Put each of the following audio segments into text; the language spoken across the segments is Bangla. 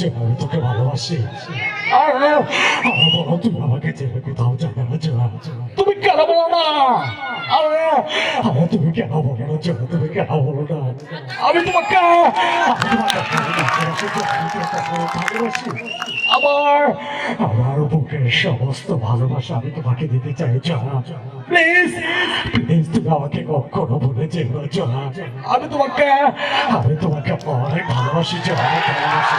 যে আমি তোকে ভালোবাসি। বলো, তুমি আমাকে কোথাও না যা তুমি কেন বলো না? আরে তুমি কেন বলো না যা তুমি কেন বলো না? আমি তোমাকে ভালোবাসি যে আমার আমার বুকের সমস্ত ভালোবাসা আমি তোমাকে দিতে চাই, জনা প্লিজ প্লিজ, তুমি আমাকে কখনো না, জনা আমি তোমাকে আমি তোমাকে অনেক ভালোবাসি, জনা ভালোবাসি।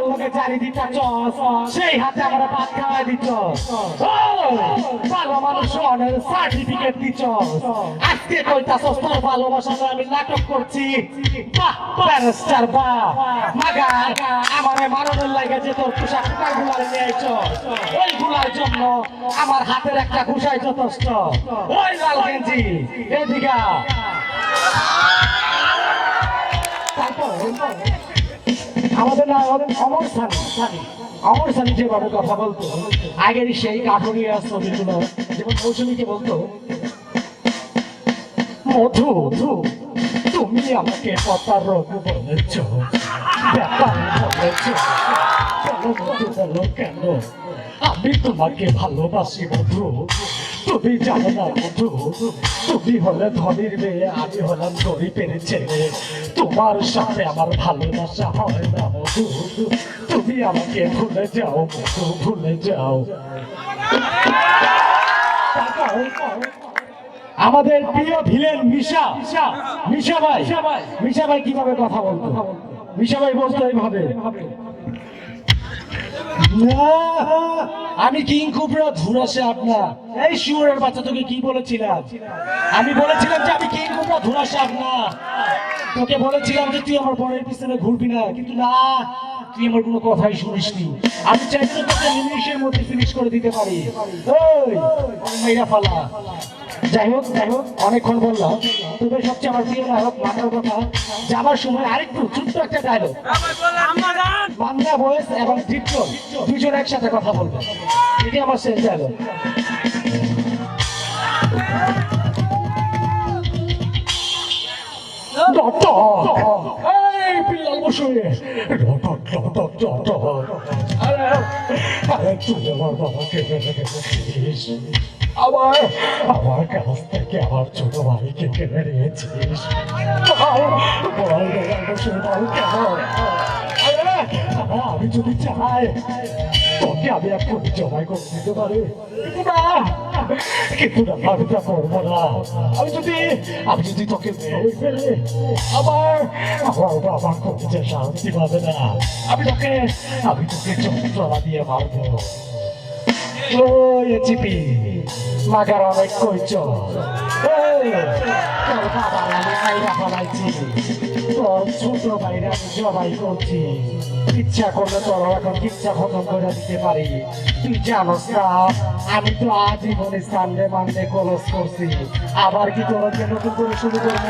তুই আমার লগে সেই হাতে আমরা ভাত খাওয়াই দিত ভালো মানুষ অনেক সার্টিফিকেট দিছ আজকে কইতাছস তোর ভালোবাসাটা আমি নাটক করছি। ব্যারিস্টার বাহ। মাগার, আমারে লাগে যে তোর পোশাকগুলার নিয়ে আইছ। ওই গুলার জন্য আমার হাতের একটা ঘুষাই যথেষ্ট। ওই লাল গেঞ্জি, এদিকা তারপর? আমাদের অমর সানি সানি অমর সানি যেভাবে কথা বলতো। আগের সেই কাঠুরিয়া ছবিগুলো যেমন মৌসুমীকে বলতো, মধু মধু, তুমি আমাকে পতার রোগ বলেছ। ব্যাপার বলেছ। বলো, মধু কেন? আমি তোমাকে ভালোবাসি, মধু। তুমি জানো না মধু তুমি হলে ধনীর মেয়ে, আমি হলাম গরিবের ছেলে। তোমার সাথে আমার ভালোবাসা হয় না মধু তুমি আমাকে ভুলে যাও মধু ভুলে যাও। আমাদের প্রিয় ভিলেন মিশা মিশা ভাই মিশা ভাই কীভাবে কথা বলতো? মিশা ভাই বলতো এইভাবে। আমি কিং কুবরা ধুরাসে আপনার এই শিওরের বাচ্চা তোকে কি বলেছিলাম? আমি বলেছিলাম যে আমি কিং কুবরা ধুরাসে আপনার তোকে বলেছিলাম যে তুই আমার বরের পিছনে ঘুরবি না। কিন্তু না, তুই আমার কোনো কথাই শুনিসনি। আমি চাইছি তোকে নিমিশের মধ্যে ফিনিশ করে দিতে পারি। ওই মেয়েরা ফালা যাই হোক যাই হোক, অনেকক্ষণ বললাম তবে সবচেয়ে আমার প্রিয় নায়ক মাথার কথা। যাবার সময় আরেকটু ছোট্ট একটা ডায়লগ বাংলা ভয়েস এবং ডিপটল দুজন একসাথে কথা বলবে। এটি আমার শেষ ডায়লগ আরে আরে তুই আমার বাবাকে। আমার আমার কাছ থেকে আমার ছোট ভাইকে কেড়ে নিয়েছিস আমি যদি চাই, তোকে আমি এখন জবাই করে দিতে পারি। কিন্তু না আমি তা করব না। আমি যদি আমি যদি তোকে মেরে ফেলি, আমার আমার বাবা কবিতে শান্তি পাবে না। আমি তোকে আমি তোকে যন্ত্রণা দিয়ে মারবো। ওই চিপি মাগার অনেক কইছ ছোট আমি করছি ইচ্ছা করলে এখন ইচ্ছা করে দিতে পারি তুই জানোস আমি তো আজীবনে সানডে মানডে কলস করছি আবার কি তোর নতুন করে শুরু করব